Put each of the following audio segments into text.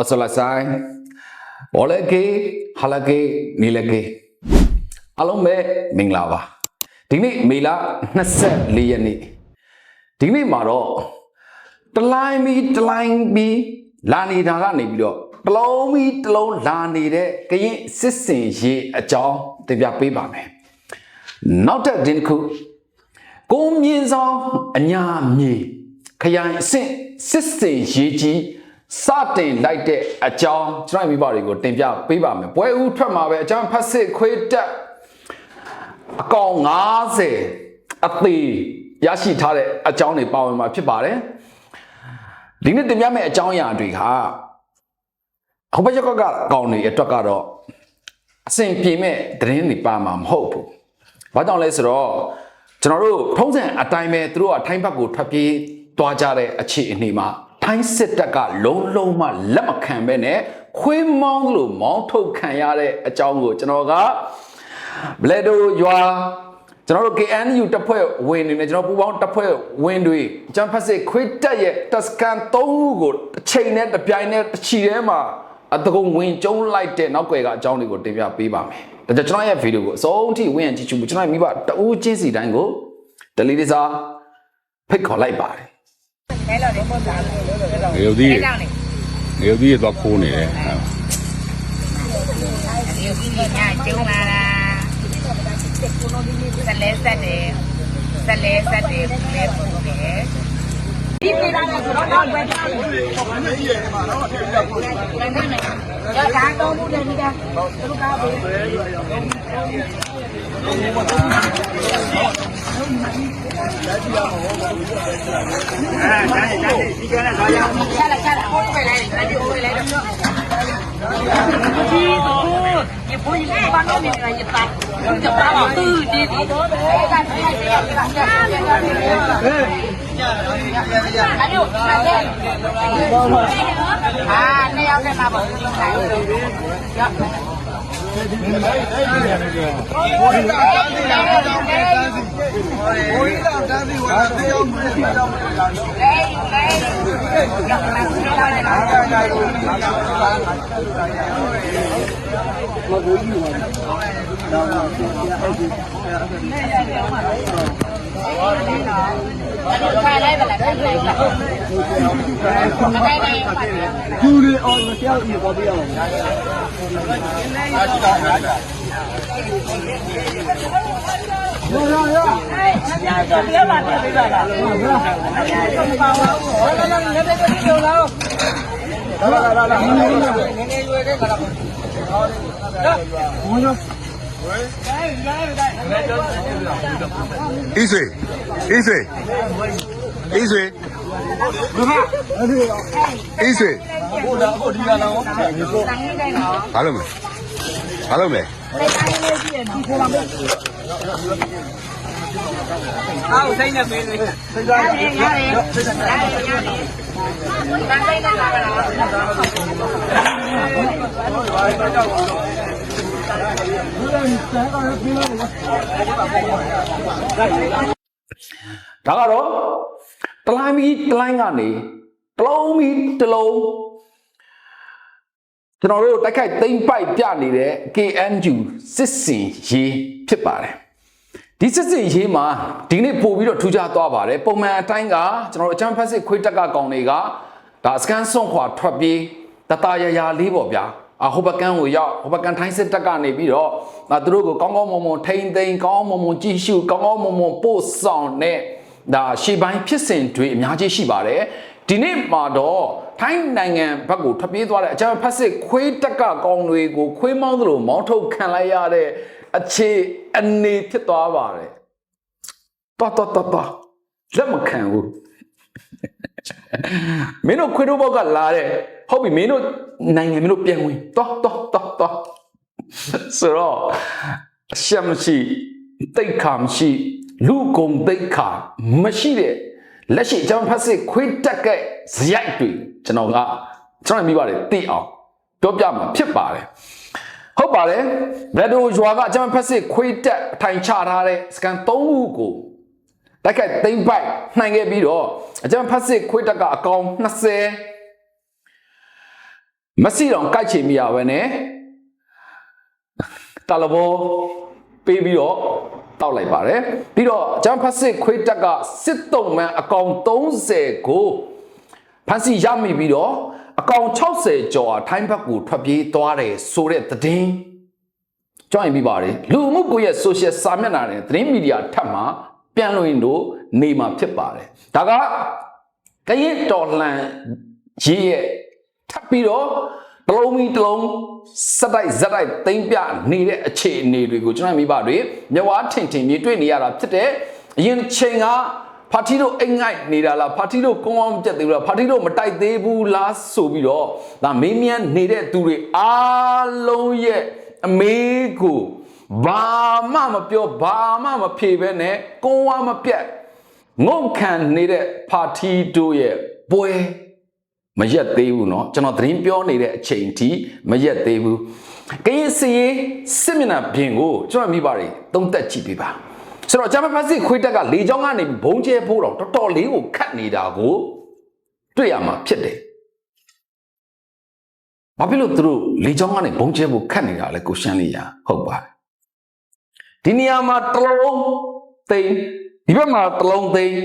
အစလဆိုင်ဘောလကေဟလကေနီလကေအလုံးပဲမင်္ဂလာပါဒီနေ့မေလ24ရက်နေ့ဒီနေ့မှာတော့တလိုင်းမီတလိုင်းမီလာနေတာကနေပြီးတော့တလုံးမီတလုံးလာနေတဲ့ကရင်စစ်စင်ရေးအကြောင်းတင်ပြပေးပါမယ်နောက်တစ် दिन တစ်ခုကိုမြင့်ဆောင်အညာမြေခရိုင်အဆင့်စစ်စင်ရေးကြီး စတင်လိုက်တဲ့အကြောင်းကျွန်တော်မိဘတွေကိုတင်ပြပေးပါမယ်ပွဲဦးထွက်မှာပဲအကြောင်းဖတ်စစ်ခွေးတက်အကောင်90အသေးရရှိထားတဲ့အကြောင်းတွေပါဝင်မှာဖြစ်ပါတယ်ဒီနေ့တင်ပြမယ့်အကြောင်းအရာတွေကဟိုဘက်ရက်ကအကောင်တွေအတွက်ကတော့အဆင်ပြေမဲ့သတင်းတွေပါမှာမဟုတ်ဘူးဘာကြောင့်လဲဆိုတော့ကျွန်တော်တို့ထုံးစံအတိုင်းပဲသူတို့ကထိုင်းဘက်ကိုထွက်ပြေးသွားကြတဲ့အခြေအနေမှာ ထိုင်းစစ်တပ်ကလုံးလုံးမှလက်မခံပဲနဲ့ခွေးမောင်းလို့မောင်းထုတ်ခံရတဲ့အကြောင်းကိုကျွန်တော်ကဘလက်ဒိုရွာကျွန်တော်တို့ KNU တပ်ဖွဲ့ဝင်တွေနဲ့ကျွန်တော်ပူပေါင်းတပ်ဖွဲ့ဝင်တွေဂျမ်ဖက်စစ်ခွေးတက်ရဲ့တက်စကန်၃ခုကိုတစ်ချိန်နဲ့တစ်ပြိုင်နဲ့တစ်ချီထဲမှာအတကုံဝင်ကျုံးလိုက်တဲ့နောက်ွယ်ကအကြောင်းတွေကိုတင်ပြပေးပါမယ်။ဒါကြောင့်ကျွန်တော်ရဲ့ဗီဒီယိုကိုအဆုံးထိဝင်ကြည့်ချူကျွန်တော်ရဲ့မိဘတအူးချင်းစီတိုင်းကိုဒလီဒီစာဖိတ်ခေါ်လိုက်ပါတယ် လဲလို့ဒီပို့စားလို့လို့လို့ငရုတ်သီးလဲတော့နေငရုတ်သီးတော့ခိုးနေတယ်ဟုတ်ဒီကြီးညာကျုံလာတာဆက်လဲဆက်တယ်ဆက်လဲဆက်တယ်လဲပို့တယ်ဒီပြေလာတယ်ဆိုတော့တော့ဝယ်ထားတယ်ဘာမှမရမှာတော့ထည့်ပြပို့တယ်ရတာတော့ဘူးတယ်ဒီကသူကပဲချလာချလာ ပို့ไปလိုက် တယ်ဒီပို့ไปလိုက် ။ဤဆွေဤဆွေဤဆွေဤဆွေ Kalau ada, telah mi telinga ni, telah mi telung ကျွန်တော်တို့တိုက်ခိုက်သိမ့်ပိုက်ပြနေတဲ့ KNU စစ်စင်ရေးဖြစ်ပါတယ်ဒီစစ်စင်ရေးမှာဒီနေ့ပို့ပြီးတော့ထူးခြားသွားပါတယ်ပုံမှန်အတိုင်းကကျွန်တော်တို့အချမ်းဖက်စစ်ခွေးတက်ကကောင်တွေကဒါစကန်စွန့်ခွာထွက်ပြေးတတရရလေးပေါ့ဗျာအဟိုဘကန်ကိုရောက်ဟိုဘကန်ထိုင်းစစ်တက်ကနေပြီးတော့ဒါသူတို့ကိုကောင်းကောင်းမွန်မွန်ထိန်သိမ်းကောင်းကောင်းမွန်မွန်ကြည့်ရှုကောင်းကောင်းမွန်မွန်ပို့ဆောင်တဲ့ဒါရှေ့ပိုင်းဖြစ်စဉ်တွေအများကြီးရှိပါတယ်ဒီနေ့မှာတော့ ထိုင်းနိုင်ငံဘက်ကိုထွက်ပြေးသွားတဲ့အကြမ်းဖက်စစ်ခွေးတက်ကကောင်တွေကိုခွေးမောင်းသလိုမောင်းထုတ်ခံလိုက်ရတဲ့အခြေအနေဖြစ်သွားပါတယ်တော်တော်တော်တော်လက်မခံဘူးမင်းတို့ခွေးတို့ဘောက်ကလာတယ်ဟုတ်ပြီမင်းတို့နိုင်ငံမင်းတို့ပြန်ဝင်တော်တော်တော်တော်ဆိုတော့အရှက်မရှိတိတ်ခါမရှိလူကုံတိတ်ခါမရှိတဲ့ လက်ရှိအကြောင်းဖတ်စစ်ခွေးတက်ကဲဇယိုက်တွေကျွန်တော်ကကျွန်တော်မိပါတယ်သိအောင်ပြောပြမှာဖြစ်ပါတယ်ဟုတ်ပါတယ်ဘယ်လိုရွာကအကြောင်းဖတ်စစ်ခွေးတက်အထိုင်ချထားတဲ့စကန်၃ခုကိုတိုက်ခိုက်သိမ့်ပိုက်နိုင်ခဲ့ပြီးတော့အကြံဖတ်စစ်ခွေးတက်ကအကောင်20မစီတော့ကြိုက်ချင်မိရပဲနဲ့တလဘောပေးပြီးတော့ တောက်လိုက်ပါတယ်ပြီးတော့ဂျမ်ဖတ်စစ်ခွေးတက်ကစစ်တုံးမှန်အကောင်30ကိုဖန်စီရမိပြီးတော့အကောင်60ကျော်အထိုင်းဘက်ကိုထွက်ပြေးသွားတယ်ဆိုတဲ့သတင်းကြောင်းရင်ပြီးပါတယ်လူမှုကွန်ရက် social စာမျက်နှာနဲ့သတင်းမီဒီယာထပ်မှာပြန်လို့ရင်တို့နေမှာဖြစ်ပါတယ်ဒါကကရင်တော်လှန်ရေးရဲ့ထပ်ပြီးတော့တ လုံးမီတလုံးစက်တိုက်ဇက်တိုက်သိမ့်ပြနေတဲ့အခြေအနေတွေကိုကျွန်တော်မိဘတွေမြဝါထင်ထင်မြင်တွေ့နေရတာဖြစ်တဲ့အရင်ချိန်ကဖာတီတို့အိမ်ငိုက်နေတာလားဖာတီတို့ကုန်းအောင်ပြတ်သေးဘူးလားဖာတီတို့မတိုက်သေးဘူးလားဆိုပြီးတော့ဒါမင်းမြန်းနေတဲ့သူတွေအားလုံးရဲ့အမေကိုဘာမှမပြောဘာမှမဖြေဘဲနဲ့ကုန်းဝမပြတ်ငုတ်ခံနေတဲ့ပါတီတို့ရဲ့ပွဲ မရက်သေးဘူးเนาะကျွန်တော်သတင်းပြောနေတဲ့အချိန်ထိမရက်သေးဘူးကရင်စီစစ်မျက်နှာပြင်ကိုကျွန်တော်မိပါတယ်သုံးသက်ကြည့်ပေးပါဆိုတော့ဂျမဖက်စစ်ခွေးတက်ကလေချောင်းကနေဘုံကျဲဖို့တော့တော်တော်လေးကိုခတ်နေတာကိုတွေ့ရမှာဖြစ်တယ် ဘာဖြစ်လို့သူတို့လေချောင်းကနေဘုံကျဲဖို့ခတ်နေတာလဲကိုရှမ်းလေးရဟုတ်ပါတယ်ဒီနေရာမှာတစ်လုံးသိမ်းဒီဘက်မှာတစ်လုံးသိမ်း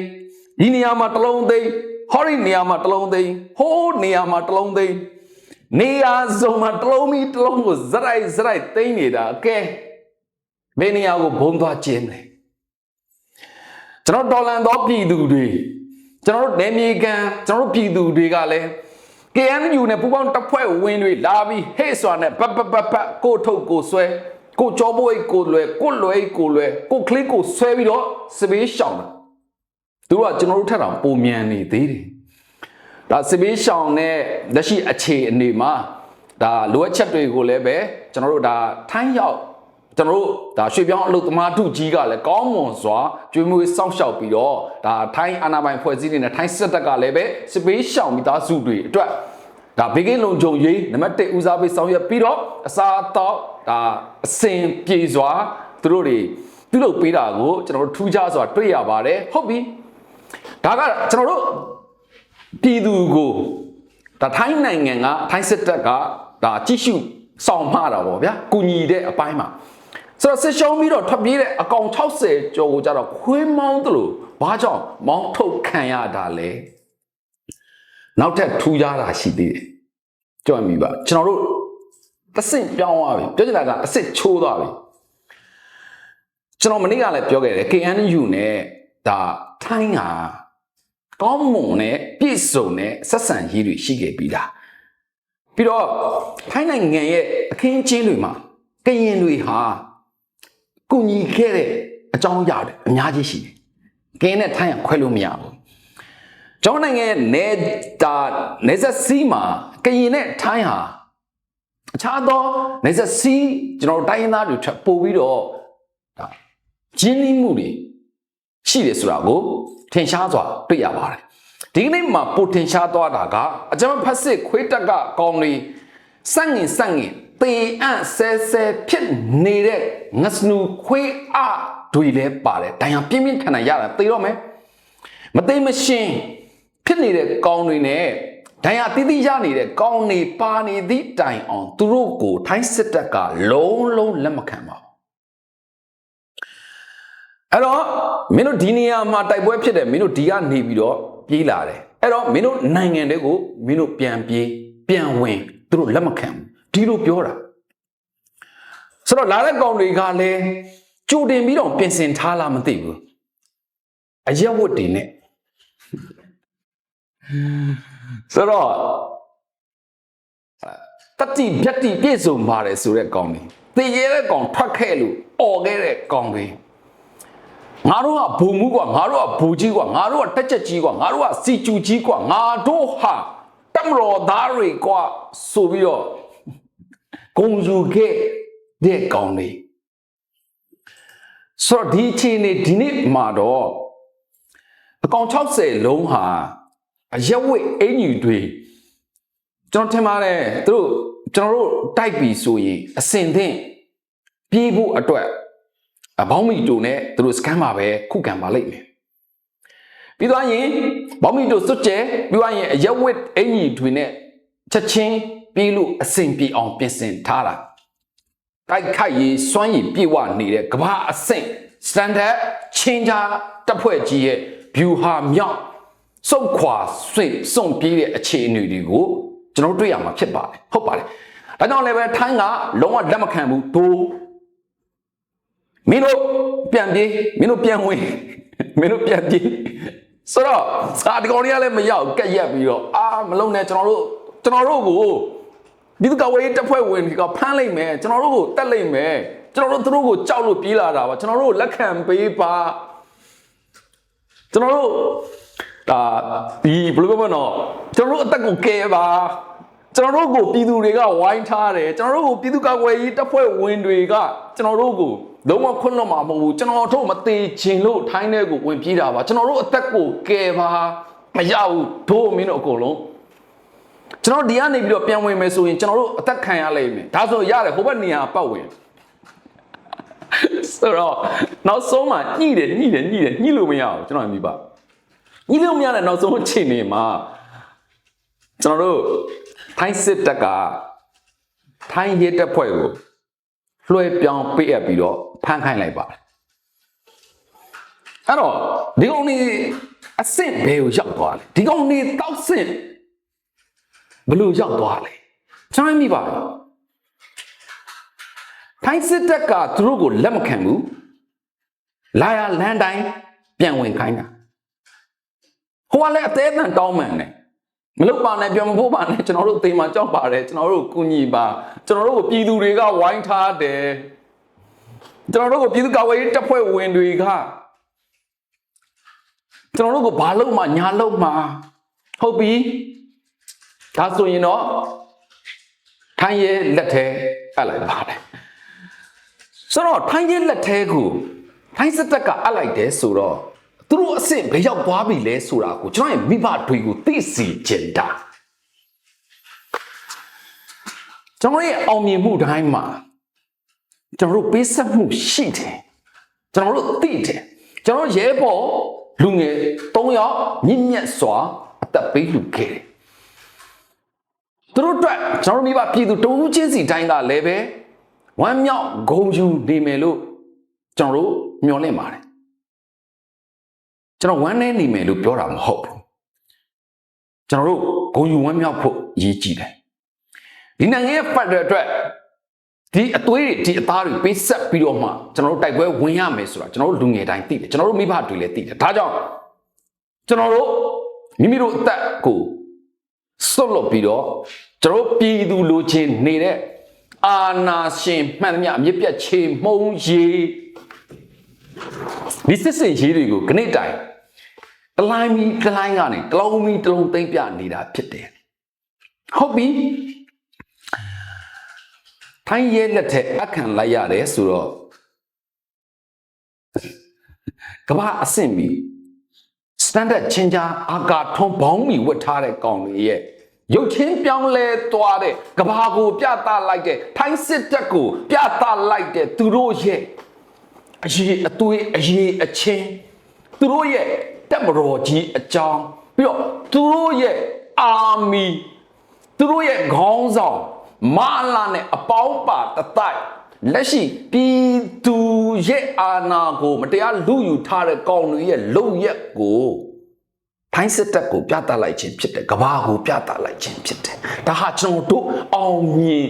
ဒီနေရာမှာတစ်လုံးသိမ်း ဟောဒီနေရာမှာတစ်လုံးသိမ်းဟိုးနေရာမှာတစ်လုံးသိမ်းနေရာစုံမှာတစ်လုံးမီတစ်လုံးကိုဇရိုက်ဇရိုက်သိမ်းနေတာကဲဘယ်နေရာကိုဘုံသွားကျင်းလဲကျွန်တော်တော်လန်သောပြည်သူတွေကျွန်တော်တို့နေမြေကန်ကျွန်တော်တို့ပြည်သူတွေကလည်း KNU နဲ့ပူပေါင်းတပ်ဖွဲ့ဝင်တွေလာပြီးဟဲ့စွာနဲ့ပတ်ပတ်ပတ်ပတ်ကိုထုတ်ကိုဆွဲကိုကြောဘိုးကိုလွယ်ကိုလွယ်ကိုလွယ်ကိုကလစ်ကိုဆွဲပြီးတော့စပေးရှောင်းတာ သူတို့ကကျွန်တော်တို့ထက်တောင်ပုံမြန်နေသေးတယ်ဒါစပေးရှောင်းနဲ့လက်ရှိအခြေအနေမှာဒါလိုအပ်ချက်တွေကိုလည်းပဲကျွန်တော်တို့ဒါထိုင်းရောက်ကျွန်တော်တို့ဒါရွှေပြောင်းအလုပ်သမားထုကြီးကလည်းကောင်းမွန်စွာကျွေးမွေးစောင့်ရှောက်ပြီးတော့ဒါထိုင်းအာဏာပိုင်ဖွဲ့စည်းနေတဲ့ထိုင်းစစ်တပ်ကလည်းပဲစပေးရှောင်းမိသားစုတွေအတွက်ဒါဘေကင်းလုံခြုံရေးနံပါတ်1ဦးစားပေးဆောင်ရွက်ပြီးတော့အစားအသောက်ဒါအစင်ပြေစွာသူတို့တွေပြုလုပ်ပေးတာကိုကျွန်တော်တို့ထူးခြားစွာတွေ့ရပါတယ်ဟုတ်ပြီ ဒါကကျွန်တော်တို့ပြည်သူကိုဒါထိုင်းနိုင်ငံကထိုင်းစစ်တပ်ကဒါကြည့်ရှုဆောင်မှားတာပေါ့ဗျာကုညီတဲ့အပိုင်းမှာဆိုတော့စစ်ရှုံးပြီးတော့ထွက်ပြေးတဲ့အကောင်60ကျော်ကိုကြတော့ခွေးမောင်းတယ်လို့ဘာကြောင့်မောင်းထုတ်ခံရတာလဲနောက်ထပ်ထူးခြားတာရှိသေးတယ်ကြောက်မိပါကျွန်တော်တို့တစ်ဆင့်ပြောင်းသွားပြီပြောချင်တာကတစ်ဆင့်ချိုးသွားပြီကျွန်တော်မနေ့ကလည်းပြောခဲ့တယ် KNU နဲ့ ဒါထိုင်းကကောင်းမွန်တဲ့ပြည့်စုံတဲ့ဆက်ဆံရေးတွေရှိခဲ့ပြီးသားပြီးတော့ထိုင်းနိုင်ငံရဲ့အခင်းကျင်းတွေမှာကရင်တွေဟာကုညီခဲ့တဲ့အကြောင်းအရာတွေအများကြီးရှိတယ်ကင်းနဲ့ထိုင်းကခွဲလို့မရဘူးကျောင်းနိုင်ငံရဲ့နေတာနေဆက်စီးမှာကရင်နဲ့ထိုင်းဟာအခြားသောနေဆက်စီးကျွန်တော်တို့တိုင်းရင်းသားတွေထပ်ပို့ပြီးတော့ဒါဂျင်းနှီးမှုတွေ ရှိတယ်ဆိုတာကိုထင်ရှားစွာတွေ့ရပါတယ်ဒီကနေ့မှာပိုထင်ရှားသွားတာကအကြမ်းဖက်စစ်ခွေးတက်ကကောင်းလေးစန့်ငင်စန့်ငင်တေအန့်ဆဲဆဲဖြစ်နေတဲ့ငစနူခွေးအတွေလည်းပါတယ်ဒဏ်ရာပြင်းပြင်းထန်ထန်ရတာသေတော့မယ်မသိမရှင်းဖြစ်နေတဲ့ကောင်းတွေနဲ့ဒဏ်ရာတိတိရနေတဲ့ကောင်းတွေပါနေသည့်တိုင်အောင်သူတို့ကိုထိုင်းစစ်တပ်ကလုံးလုံးလက်မခံပါဘူး အဲ့တော့မင်းတို့ဒီနေရာမှာတိုက်ပွဲဖြစ်တယ်မင်းတို့ဒီကနေပြီးတော့ပြေးလာတယ်အဲ့တော့မင်းတို့နိုင်ငံတွေကိုမင်းတို့ပြန်ပြေးပြန်ဝင်သူတို့လက်မခံဘူးဒီလိုပြောတာဆိုတော့လာတဲ့ကောင်တွေကလည်းကြိုတင်ပြီးတော့ပြင်ဆင်ထားလားမသိဘူးအရက်ဝတ်တွေနဲ့ဆိုတော့တတိပြတ်တိပြည့်စုံပါတယ်ဆိုတဲ့ကောင်တွေတည်ရဲတဲ့ကောင်ထွက်ခဲ့လို့អော်ခဲ့တဲ့ကောင်တွေ ငါတို့ကဘုံမှုကွာငါတို့ကဘူကြီးကွာငါတို့ကတက်ချက်ကြီးကွာငါတို့ကစီကျူကြီးကွာငါတို့ဟာတမတော်သားတွေကွာဆိုပြီးတော့ဂုံယူခဲ့တဲ့ကောင်တွေဆိုတော့ဒီအချိန်နေဒီနေ့မှာတော့အကောင်60လုံးဟာအရက်ဝိတ်အင်ကြီးတွေကျွန်တော်ထင်ပါတယ်သူတို့ကျွန်တော်တို့တိုက်ပြီဆိုရင်အစင်သင့်ပြေးဖို့အတွက်အ ဘောင်းမီတိုနဲ့သူတို့စကန်မှာပဲခုခံပါလိမ့်မယ်ပြီးသွားရင်ဘောင်းမီတိုစွတ်ကျဲပြီးသွားရင်အရက်ဝစ်အင်ကြီးတွေနဲ့ချက်ချင်းပြေးလို့အဆင်ပြေအောင်ပြင်ဆင်ထားတာတိုက်ခိုက်ရေးစွမ်းရည်ပြေဝနေတဲ့ကမ္ဘာအဆင့် standard ချင်းချာတပ်ဖွဲ့ကြီးရဲ့ view ဟာမြောက်စုတ်ခွာဆွင့်စွန့်ပြေးတဲ့အခြေအနေတွေကိုကျွန်တော်တို့တွေ့ရမှာဖြစ်ပါတယ်ဟုတ်ပါတယ်ဒါကြောင့်လည်းပဲထိုင်းကလုံးဝလက်မခံဘူးဒိုး မင်းတို့ပြန်ပြေးမင်းတို့ပြန်ဝင်မင်းတို့ပြန်ပြေးဆိုတော့စာဒီကောင်တွေကလည်းမရောက်ကက်ရက်ပြီးတော့အာမလုံးနဲ့ကျွန်တော်တို့ကျွန်တော်တို့ကိုဒီကဝေးတပ်ဖွဲ့ဝင်တွေကဖမ်းလိုက်မယ်ကျွန်တော်တို့ကိုတက်လိုက်မယ်ကျွန်တော်တို့သူတို့ကိုကြောက်လို့ပြေးလာတာပါကျွန်တော်တို့လက်ခံပေးပါကျွန်တော်တို့ဒါဒီဘယ်လိုပြောမလဲတော့ကျွန်တော်တို့အသက်ကိုကယ်ပါကျွန်တော်တို့ကိုပြည်သူတွေကဝိုင်းထားတယ်ကျွန်တော်တို့ကိုပြည်သူ့ကာကွယ်ရေးတပ်ဖွဲ့ဝင်တွေကကျွန်တော်တို့ကို လုံးဝခွင့်လွှတ်မှာမဟုတ်ဘူးကျွန်တော်တို့မသေးခြင်းလို့ထိုင်းတဲ့ကိုဝင်ပြေးတာပါကျွန်တော်တို့အသက်ကိုကယ်ပါမရဘူးတို့မင်းတို့အကုန်လုံးကျွန်တော်ဒီကနေပြီးတော့ပြန်ဝင်မယ်ဆိုရင်ကျွန်တော်တို့အသက်ခံရလိမ့်မယ်ဒါဆိုရတယ်ဟိုဘက်နေရာပတ်ဝင်ဆိုတော့နောက်ဆုံးမှညှိတယ်ညှိတယ်ညှိတယ်ညှိလို့မရဘူးကျွန်တော်မြည်ပါညှိလို့မရတဲ့နောက်ဆုံးအချိန်နေမှာကျွန်တော်တို့ထိုင်းစစ်တပ်ကထိုင်းရဲတပ်ဖွဲ့ကို လွှဲပြောင်းပေးအပ်ပြီးတော့ဖမ်းခိုင်းလိုက်ပါတယ်အဲ့တော့ဒီကောင်နေအဆင့်ဘယ်ကိုရောက်သွားလဲဒီကောင်နေတောက်ဆင့်ဘယ်လိုရောက်သွားလဲကျွန်တော်မိပါဘူးထိုင်းစစ်တပ်ကသူတို့ကိုလက်မခံဘူးလာရလန်တိုင်းပြန်ဝင်ခိုင်းတာဟိုကလည်းအသေးအံတောင်းမှန်တယ် မလုပ်ပါနဲ့ပြန်မဖို့ပါနဲ့ကျွန်တော်တို့အသေးမှကြောက်ပါတယ်ကျွန်တော်တို့ကိုကူညီပါကျွန်တော်တို့ကိုပြည်သူတွေကဝိုင်းထားတယ်ကျွန်တော်တို့ကိုပြည်သူ့ကာကွယ်ရေးတပ်ဖွဲ့ဝင်တွေကကျွန်တော်တို့ကိုဘာလုပ်မှညာလုပ်မှဟုတ်ပြီဒါဆိုရင်တော့ထိုင်းရဲ့လက်ထဲအပ်လိုက်ပါတယ်ဆိုတော့ထိုင်းရဲ့လက်ထဲကိုထိုင်းစစ်တပ်ကအပ်လိုက်တယ်ဆိုတော့ သူတို့အစ်စ်ဘယ်ရောက်သွားပြီလဲဆိုတာကိုကျွန်တော်ရဲ့မိဘတွေကိုသိစီချင်တာကျွန်တော်ရဲ့အောင်မြင်မှုတိုင်းမှာကျွန်တော်တို့ပေးဆက်မှုရှိတယ်ကျွန်တော်တို့သိတယ်ကျွန်တော်ရဲဘော်လူငယ်၃ယောက်မြင့်မြတ်စွာအသက်ပေးလူခဲ့တယ်သူတို့အတွက်ကျွန်တော်တို့မိဘပြည်သူတဦးချင်းစီတိုင်းကလည်းပဲဝမ်းမြောက်ဂုဏ်ယူနေမယ်လို့ကျွန်တော်တို့မျှော်လင့်ပါတယ် ကျွန်တော်ဝမ်းနေနေမယ်လို့ပြောတာမဟုတ်ဘူးကျွန်တော်တို့ဂုဏ်ယူဝမ်းမြောက်ဖို့အရေးကြီးတယ်ဒီနိုင်ငံရဲ့ဖတ်တဲ့အတွက်ဒီအသွေးတွေဒီအသားတွေပေးဆက်ပြီးတော့မှကျွန်တော်တို့တိုက်ပွဲဝင်ရမယ်ဆိုတာကျွန်တော်တို့လူငယ်တိုင်းသိတယ်ကျွန်တော်တို့မိဘတွေလည်းသိတယ်ဒါကြောင့်ကျွန်တော်တို့မိမိတို့အသက်ကိုစွတ်လွတ်ပြီးတော့ကျွန်တော်တို့ပြည်သူလူချင်းနေတဲ့အာနာရှင်မှန်သမျှအမြင့်ပြတ်ချေမှုံးရေးဒီစစ်စင်ရေးတွေကိုခဏတိုင် တလိုင်းမီတလိုင်းကနေတလုံးမီတလုံးသိမ့်ပြနေတာဖြစ်တယ်ဟုတ်ပြီထိုင်းရဲလက်ထက်အခန့်လိုက်ရတယ်ဆိုတော့ကမ္ဘာအဆင့်မီ standard ချင်းချာအာကာထွန်းဘောင်းမီဝတ်ထားတဲ့ကောင်တွေရဲ့ရုပ်ချင်းပြောင်းလဲသွားတဲ့ကဘာကိုပြသလိုက်တဲ့ထိုင်းစစ်တပ်ကို ပြသလိုက်တဲ့သူတို့ရဲ့အရေးအသွေးအရေးအချင်းသူတို့ရဲ့ တပ်မတော်ကြီးအကြောင်းပြီးတော့သူတို့ရဲ့အာမီသူတို့ရဲ့ခေါင်းဆောင်မာလာနဲ့အပေါင်းပါတတိုက်လက်ရှိပြည်သူရဲ့အာဏာကိုမတရားလူယူထားတဲ့ကောင်တွေရဲ့လုံရက်ကိုထိုင်းစစ်တပ်ကိုပြသလိုက်ခြင်းဖြစ်တယ်ကဘာကိုပြသလိုက်ခြင်းဖြစ်တယ်ဒါဟာကျွန်တော်တို့အောင်မြင်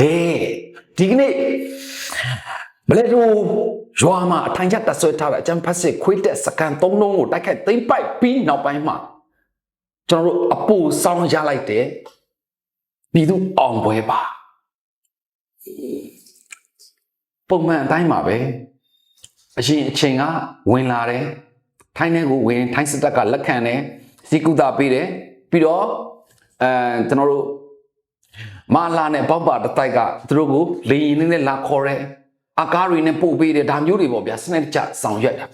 တယ်ဒီကနေ့ဘယ်လို ရွာမှာအထိုင်ချက်တဆွဲထားတဲ့အကျန်းဖတ်စစ်ခွေးတက်စကန်သုံးလုံးကိုတိုက်ခိုက်သိမ့်ပိုက်ပြီးနောက်ပိုင်းမှာကျွန်တော်တို့အပူဆောင်းရလိုက်တယ်ပြည်သူအောင်ပွဲပါပုံမှန်အတိုင်းပါပဲအရင်အချိန်ကဝင်လာတယ်ထိုင်းထဲကိုဝင်ထိုင်းစစ်တပ်ကလက်ခံတယ်စီကူတာပေးတယ်ပြီးတော့အဲကျွန်တော်တို့မာလာနဲ့ပေါက်ပါတစ်တိုက်ကသူတို့ကိုလေရင်နဲ့လာခေါ်တယ် အကားတွေနဲ့ပို့ပေးတယ်ဒါမျိုးတွေပေါ့ဗျာစနစ်တကျဆောင်ရွက်တာ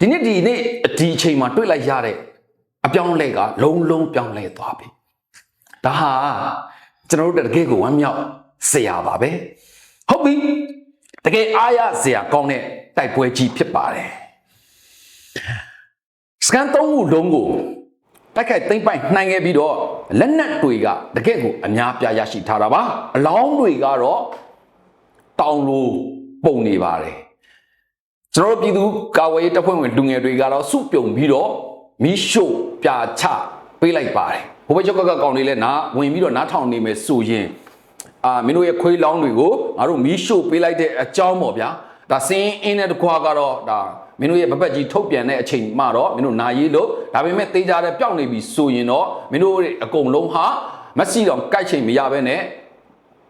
ဒီနေ့ဒီနေ့ဒီအချိန်မှာတွေ့လိုက်ရတဲ့အပြောင်းအလဲကလုံးလုံးပြောင်းလဲသွားပြီဒါဟာကျွန်တော်တို့တကယ်ကိုဝမ်းမြောက်စရာပါပဲဟုတ်ပြီတကယ်အားရစရာကောင်းတဲ့တိုက်ပွဲကြီးဖြစ်ပါတယ်စကန်သုံးခုလုံးကိုတိုက်ခိုက်သိမ်းပိုက်နိုင်ခဲ့ပြီးတော့လက်နက်တွေကတကယ့်ကိုအများပြားရရှိထားတာပါအလောင်းတွေကတော့တောင်လို ပုံနေပါတယ်ကျွန်တော်တို့ပြည်သူကာဝေးတပ်ဖွဲ့ဝင်လူငယ်တွေကတော့စုပြုံပြီးတော့မီးရှို့ပြာချပေးလိုက်ပါတယ်ဟိုဘက်ကျောက်ကကကောင်တွေလည်းနားဝင်ပြီးတော့နားထောင်နေမယ်ဆိုရင်အာမင်းတို့ရဲ့ခွေးလောင်းတွေကိုငါတို့မီးရှို့ပေးလိုက်တဲ့အကြောင်းပေါ့ဗျာဒါစင်းအင်းတဲ့တကွာကတော့ဒါမင်းတို့ရဲ့ပပတ်ကြီးထုတ်ပြန်တဲ့အချိန်မှတော့မင်းတို့နာရေးလို့ဒါပေမဲ့တေးကြတဲ့ပျောက်နေပြီဆိုရင်တော့မင်းတို့ရဲ့အကုန်လုံးဟာမက်ဆီတော့ကြိုက်ချိန်မရဘဲနဲ့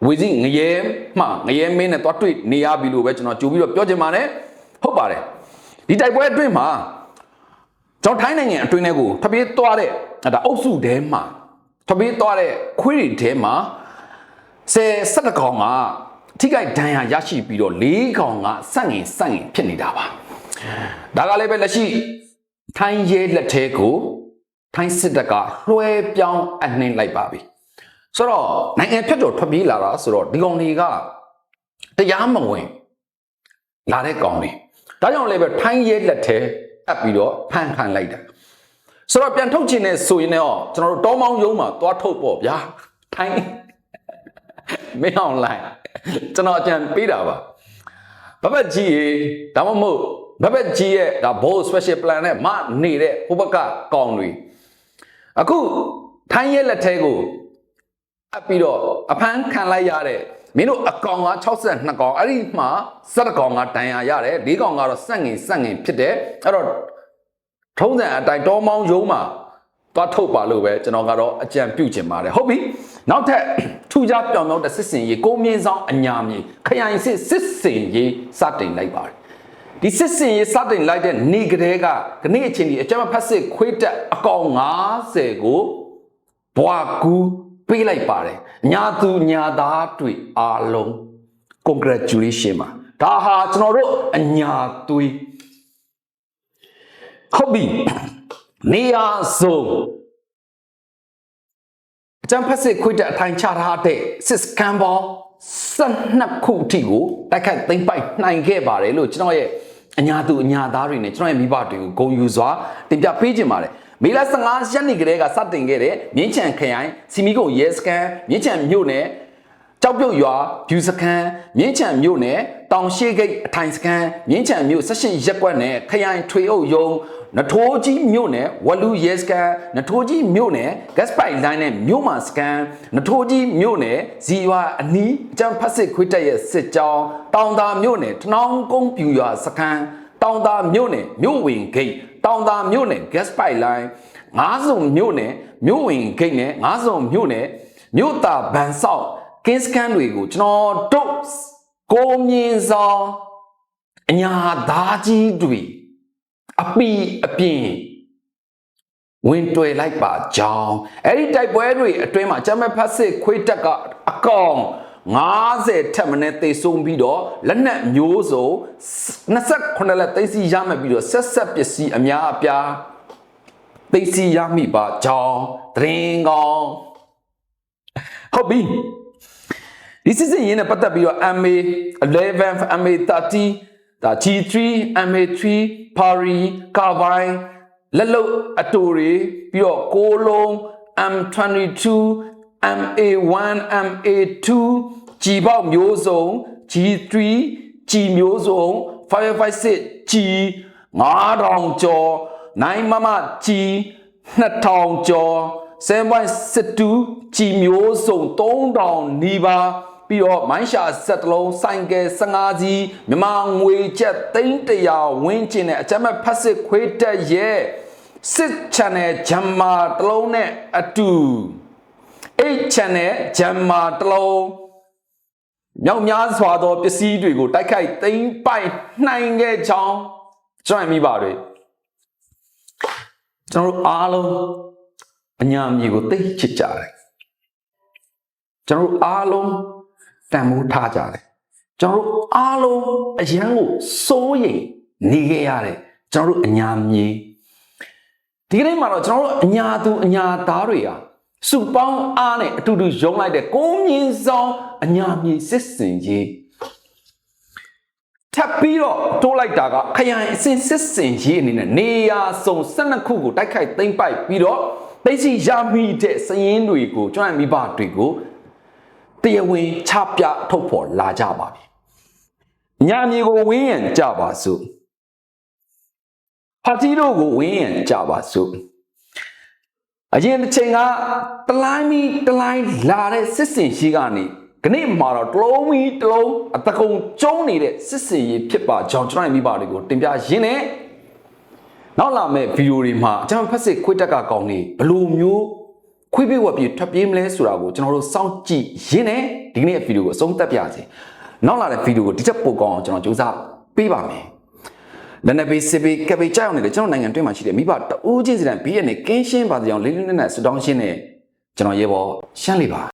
ဝီစီငရဲမှငရဲမင်းနဲ့တွားတွေ့နေရပြီလို့ပဲကျွန်တော်ကြိုပြီးတော့ပြောချင်ပါတယ်ဟုတ်ပါတယ်ဒီတိုက်ပွဲအတွင်းမှာကျွန်တော်ထိုင်းနိုင်ငံအတွင်းထဲကိုထပ်ပြေးသွားတဲ့ဒါအုပ်စုထဲမှာထပ်ပြေးသွားတဲ့ခွေးတွေထဲမှာဆယ်၁၁ကောင်ကထိခိုက်ဒဏ်ရာရရှိပြီးတော့၄ကောင်ကစန့်ငင်စန့်ငင်ဖြစ်နေတာပါဒါကလည်းပဲလက်ရှိထိုင်းရဲလက်ထဲကိုထိုင်းစစ်တပ်ကလွှဲပြောင်းအနှင်းလိုက်ပါပြီ ဆိုတော့နိုင်ငံဖြတ်ကျော်ထွက်ပြေးလာတာဆိုတော့ဒီကောင်တွေကတရားမဝင်လာတဲ့ကောင်တွေဒါကြောင့်လည်းပဲထိုင်းရဲလက်ထဲအပ်ပြီးတော့ဖန်ခံလိုက်တာဆိုတော့ပြန်ထုတ်ချင်တဲ့ဆိုရင်တော့ကျွန်တော်တို့တောမောင်းရုံးမှာသွားထုတ်ပေါ့ဗျာထိုင်းမင်းအောင်လိုက်ကျွန်တော်အကြံပေးတာပါဘဘကြီးရေဒါမှမဟုတ်ဘဘကြီးရဲ့ဒါ bold special plan နဲ့မနေတဲ့ဟိုဘက်ကကောင်တွေအခုထိုင်းရဲ့လက်ထဲကိုအ ပ်ပြီးတော့အဖမ်းခံလိုက်ရတဲ့မင်းတို့အကောင်က62ကောင်အဲ့ဒီမှာ7ကောင်ကတန်ရာရတယ်၄ကောင်ကတော့စက်ငင်စက်ငင်ဖြစ်တယ်အဲ့တော့ထုံးစံအတိုင်းတောမောင်းရုံးမှာသွားထုတ်ပါလို့ပဲကျွန်တော်ကတော့အကြံပြုချင်ပါတယ်ဟုတ်ပြီနောက်ထပ်ထူးခြားပြောင်ပြောင်တဲ့စစ်စင်ရေးကိုမြင့်ဆောင်အညာမြေခရိုင်စစ်စစ်စင်ရေးစတင်လိုက်ပါတယ်ဒီစစ်စင်ရေးစတင်လိုက်တဲ့နေ့ကလေးကဒီနေ့အချိန်ဒီအကြမ်းဖက်စစ်ခွေးတက်အကောင်90ကိုဘွာကူ ပေးလိုက်ပါတယ်ညာသူညာသားတွေအားလုံး congratulation ပါဒါဟာကျွန်တော်တို့အညာသွေးဟုတ်ပြီနေရာစုံအကြံဖက်စစ်ခွေးတက်အထိုင်ချထားတဲ့စစ်စကန်ဘော12ခုအထိကိုတိုက်ခိုက်သိမ်းပိုက်နိုင်ခဲ့ပါတယ်လို့ကျွန်တော်ရဲ့အညာသူအညာသားတွေနဲ့ကျွန်တော်ရဲ့မိဘတွေကိုဂုဏ်ယူစွာတင်ပြပေးခြင်းပါတယ် မေလ15ရက်နေ့ကလေးကစတင်ခဲ့တဲ့မြင်းချံခရိုင်စီမီကုန်းရဲစခန်းမြင်းချံမြို့နယ်ကြောက်ပြုတ်ရွာဖြူစခန်းမြင်းချံမြို့နယ်တောင်ရှိဂိတ်အထိုင်စခန်းမြင်းချံမြို့18ရက်ကွက်နယ်ခရိုင်ထွေအုပ်ယုံနထိုးကြီးမြို့နယ်ဝလူရဲစခန်းနထိုးကြီးမြို့နယ် gas pipe line နဲ့မြို့မှာစခန်းနထိုးကြီးမြို့နယ်ဇီရွာအနီးအကျန်းဖက်စစ်ခွေးတက်ရဲ့စစ်ကြောင်းတောင်သာမြို့နယ်ထနောင်းကုန်းပြူရွာစခန်းတောင်သာမြို့နယ်မြို့ဝင်ဂိတ် တောင်သာမြို့နယ် gas pipe line ငါးစုံမြို့နယ်မြို့ဝင်ဂိတ်နဲ့ငါးစုံမြို့နယ်မြို့တာဗန်ဆောက်ကင်းစကန်တွေကိုကျွန်တော်တို့ကိုမြင်ဆောင်အညာသားကြီးတွေအပီအပြင်ဝင်တွေ့လိုက်ပါကြောင်းအဲ့ဒီတိုက်ပွဲတွေအတွင်းမှာဂျမတ်ဖတ်စစ်ခွေးတက်ကအကောင် 90ထက်မနည်းသေဆုံးပြီးတော့လက်နက်မျိုးစုံ28လက်သိမ်းစီရမှတ်ပြီးတော့ဆက်ဆက်ပစ္စည်းအများအပြားသိမ်းစီရမိပါကြောင်းသတရင်ကောင်းဟုတ်ပြီဒီစစ်စစ်ရင်းနဲ့ပတ်သက်ပြီးတော့ MA 11 MA 30ဒါ G3 MA3 Pari Carbine လက်လုတ်အတူတွေပြီးတော့ကိုလုံး M22 MA1 MA2 G ပေါက်မျိုးစုံ G3 G မျိုးစုံ556 G 9000ကျော်9မမ G 2000ကျော်7.62 G မျိုးစုံ3000နီးပါးပြီးတော့မိုင်းရှာစက်တလုံးဆိုင်ကယ်15စီးမြမငွေချက်300ဝင်းကျင်တဲ့အကြမ်းမဲ့ဖက်စစ်ခွေးတက်ရဲ့စစ် channel ဂျမ်မာတလုံးနဲ့အတူ 8 channel ဂျမ်မာတလုံးမြောက်များစွာသောပစ္စည်းတွေကိုတိုက်ခိုက်သိမ်းပိုက်နိုင်ခဲ့ကြောင်းကျွန်တော်မိပါတွေကျွန်တော်တို့အားလုံးအညာမြေကိုသိချစ်ကြတယ်ကျွန်တော်တို့အားလုံးတန်မိုးထားကြတယ်ကျွန်တော်တို့အားလုံးအရန်ကိုစိုးရိမ်နေခဲ့ရတယ်ကျွန်တော်တို့အညာမြေဒီကနေ့မှာတော့ကျွန်တော်တို့အညာသူအညာသားတွေဟာ စုပေါင်းအားနဲ့အတူတူယုံလိုက်တဲ့ကိုမြင့်ဆောင်အညာမြေစစ်စင်ကြီးထပ်ပြီးတော့တိုးလိုက်တာကခရိုင်အစင်စစ်စင်ရေးအနေနဲ့နေရာစုံ12ခုကိုတိုက်ခိုက်သိမ်းပိုက်ပြီးတော့သိသိရမိတဲ့စည်ရင်းတွေကိုကျွန်တော်မိဘတွေကိုတရားဝင်ချပြထုတ်ဖော်လာကြပါပြီညာမြေကိုဝင်းရံကြပါစို့ဖာတီတို့ကိုဝင်းရံကြပါစို့ အရင်တစ်ချိန်ကတလိုင်းမီတလိုင်းလာတဲ့စစ်စင်ရှိကနေခဏမှာတော့တလုံးမီတလုံးအတကုံကျုံးနေတဲ့စစ်စင်ရေးဖြစ်ပါကြောင်းကျွန်တော်မိဘတွေကိုတင်ပြရင်းနဲ့နောက်လာမယ့်ဗီဒီယိုတွေမှာအကျွန်တော်ဖက်စစ်ခွေးတက်ကကောင်းနေဘယ်လိုမျိုးခွေးပေးဝက်ပြီးထွက်ပြေးမလဲဆိုတာကိုကျွန်တော်တို့စောင့်ကြည့်ရင်းနဲ့ဒီနေ့ဗီဒီယိုကိုအဆုံးသတ်ပြစေနောက်လာတဲ့ဗီဒီယိုကိုဒီချက်ပို့ကောင်းအောင်ကျွန်တော်စူးစမ်းပေးပါမယ် လက်နက်ပေးစစ်ပေးကပ်ပေးကြောက်နေတဲ့ကျွန်တော်နိုင်ငံတွင်းမှာရှိတဲ့မိဘတအူးချင်းစီတိုင်းဘေးရနေကင်းရှင်းပါစေအောင်လေးလေးနက်နက်ဆူတောင်းရှင်းနေကျွန်တော်ရေပေါ်ရှမ်းလေးပါ